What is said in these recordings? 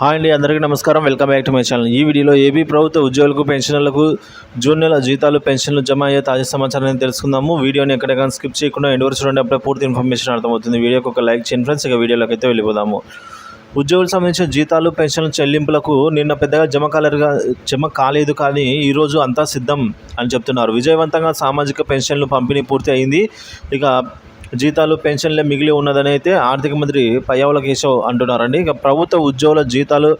Hi అండి అందరికీ నమస్కారం. Welcome back to my channel. ఈ వీడియోలో ఏపీ ప్రభుత్వ ఉద్యోగులకు పెన్షనర్లకు జూన్ నెల జీతాలు పెన్షన్లు జమ అయ్యే తాజా సమాచారాన్ని తెలుసుకుందాము. వీడియోని ఎక్కడికైనా స్కిప్ చేయకుండా ఎండ్ వరకు చూడండి. అప్పుడే పూర్తి ఇన్ఫర్మేషన్ అర్థమవుతుంది. వీడియోకి ఒక లైక్ చేయండి ఫ్రెండ్స్. ఇక వీడియోలోకి అయితే వెళ్ళిపోదాము. ఉద్యోగులకు సంబంధించిన జీతాలు పెన్షన్ల చెల్లింపులకు నిన్న పెద్దగా జమ కాలేరుగా జమ కాలేదు కానీ ఈరోజు అంతా సిద్ధం అని చెప్తున్నారు. విజయవంతంగా సామాజిక పెన్షన్లు పంపిణీ పూర్తి అయింది. ఇక జీతాలు పెన్షన్లే మిగిలి ఉన్నదని అయితే ఆర్థిక మంత్రి పయ్యావుల కేశవ్ అంటున్నారండి. ఇక ప్రభుత్వ ఉద్యోగుల జీతాలు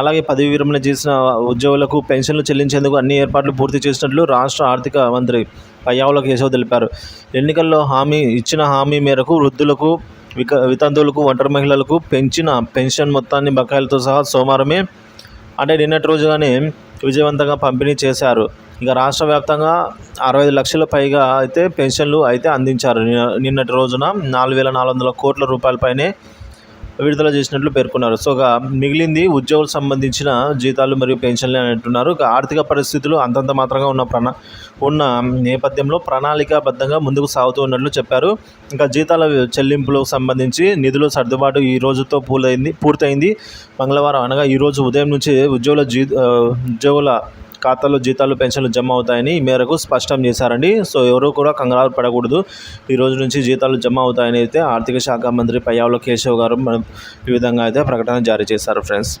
అలాగే పదవి విరమణ చేసిన ఉద్యోగులకు పెన్షన్లు చెల్లించేందుకు అన్ని ఏర్పాట్లు పూర్తి చేసినట్లు రాష్ట్ర ఆర్థిక మంత్రి పయ్యావుల కేశవ్ తెలిపారు. ఎన్నికల్లో హామీ ఇచ్చిన హామీ మేరకు వృద్ధులకు విక వితంతువులకు ఒంటరి మహిళలకు పెంచిన పెన్షన్ మొత్తాన్ని బకాయిలతో సహా సోమవారమే అంటే నిన్నటి రోజుగానే విజయవంతంగా పంపిణీ చేశారు. ఇక రాష్ట్ర వ్యాప్తంగా అరవై ఐదు లక్షల పైగా అయితే పెన్షన్లు అయితే అందించారు. నిన్నటి రోజున నాలుగు వేల నాలుగు వందల కోట్ల రూపాయలపైనే విడుదల చేసినట్లు పేర్కొన్నారు. సో మిగిలింది ఉద్యోగులకు సంబంధించిన జీతాలు మరియు పెన్షన్లు అని అంటున్నారు. ఆర్థిక పరిస్థితులు అంతంత మాత్రంగా ఉన్న ప్రణా ఉన్న నేపథ్యంలో ప్రణాళికాబద్ధంగా ముందుకు సాగుతూ ఉన్నట్లు చెప్పారు. ఇంకా జీతాల చెల్లింపులకు సంబంధించి నిధుల సర్దుబాటు ఈ రోజుతో పూర్తయింది పూర్తయింది. మంగళవారం అనగా ఈ రోజు ఉదయం నుంచి ఉద్యోగుల జీ ఉద్యోగుల ఖాతాలో జీతాలు పెన్షన్లు జమ అవుతాయని ఈ మేరకు స్పష్టం చేశారండి. సో ఎవరు కూడా కంగారు పడకూడదు. ఈ రోజు నుంచి జీతాలు జమ అవుతాయని అయితే ఆర్థిక శాఖ మంత్రి పయ్యావుల కేశవ్ గారు మన- ఈ విధంగా అయితే ప్రకటన జారీ చేశారు ఫ్రెండ్స్.